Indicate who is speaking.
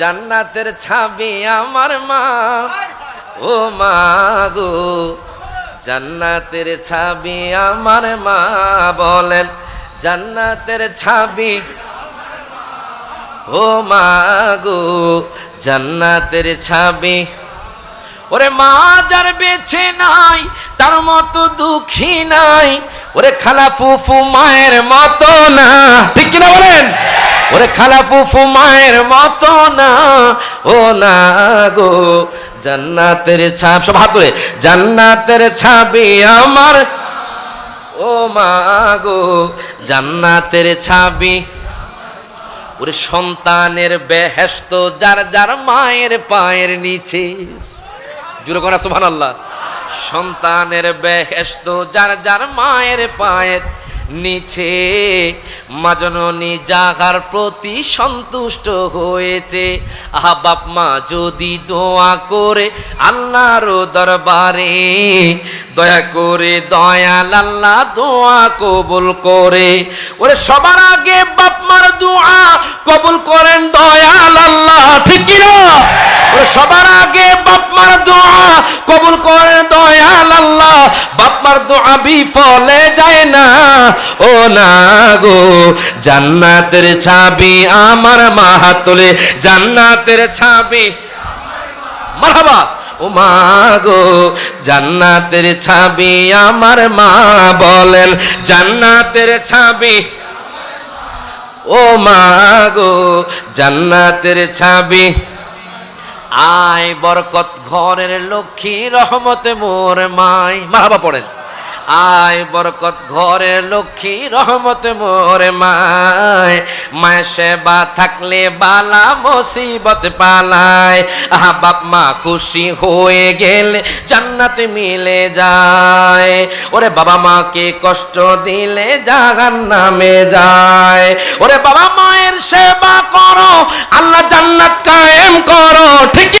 Speaker 1: জান্নাতের ছাবি আমার মা। ও মা গো, জান্নাতের ছাবি আমার মা বলেন, জান্নাতের ছাবি। ও মা গো, জান্নাতের ছাবি। ওরে মা যার বেছে নাই, তার মতো দুঃখী নাই, ওরে খালা ফুফু মায়ের মতো না ওরে খালা ফুফু মায়ের মতো না। ও না গো, জান্নাতের ছাপ, সব হাত ধরে জান্নাতের ছাবি আমার। ও মা গো, জান্নাতের ছাবি ওরে সন্তানের বেহেস্ত যার যার মায়ের পায়ের নিচে। জুড়ে করা সুবহান আল্লাহ সন্তানের বেহেস্ত যার যার মায়ের পায়ের নিচে। মাজননী জাগার প্রতি সন্তুষ্ট হয়েছে, আহা বাপ মা যদি দোয়া করে আল্লাহর দরবারে, দয়া করে দয়াল আল্লাহ দোয়া কবুল করে। ওরে সবার আগে বাপ মার দোয়া কবুল করেন দয়াল আল্লাহ, ঠিক ওরে সবার আগে বাপ মার দোয়া কবুল করেন দয়াল আল্লাহ বাপ মার দোয়া বিফলে যায় না। ও না গো, জান্নাতের ছাবি আমার মা তোলে। জান্নাতের ছাবি মারহাবা। ও মা গো, জান্নাতের ছাবি আমার মা বলেন, জান্নাতের ছাবি। ও জান্নাতের ছাবি। আয় বরকত ঘরের লক্ষ্মী রহমতে মোর মাই। মারহাবা পড়েন। আয় বরকত ঘরে লক্ষ্মী রহমতে মোরে মায়। মায়ের সেবা থাকলে বালা মুসিবত পালায়। আহা বাপ মা খুশি হয়ে গেলে জান্নাতে মিলে যায়। ওরে বাবা মাকে কষ্ট দিলে জাহান নামে যায়। ওরে বাবা মায়ের সেবা